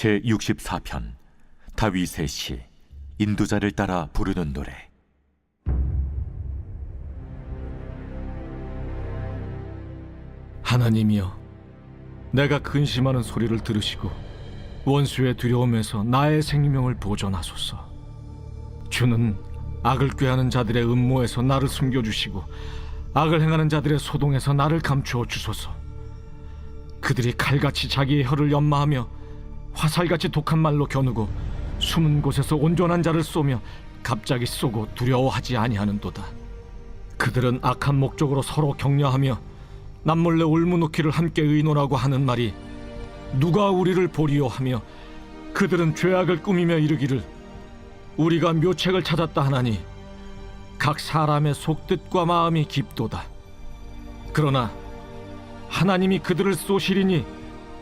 제 64편 다윗의 시 인도자를 따라 부르는 노래 하나님이여, 내가 근심하는 소리를 들으시고 원수의 두려움에서 나의 생명을 보존하소서. 주는 악을 꾀하는 자들의 음모에서 나를 숨겨주시고 악을 행하는 자들의 소동에서 나를 감추어 주소서. 그들이 칼같이 자기의 혀를 연마하며 화살같이 독한 말로 겨누고 숨은 곳에서 온전한 자를 쏘며 갑자기 쏘고 두려워하지 아니하는도다. 그들은 악한 목적으로 서로 격려하며 남몰래 울무놓기를 함께 의논하고 하는 말이 누가 우리를 보리요 하며 그들은 죄악을 꾸미며 이르기를 우리가 묘책을 찾았다 하나니 각 사람의 속뜻과 마음이 깊도다 그러나 하나님이 그들을 쏘시리니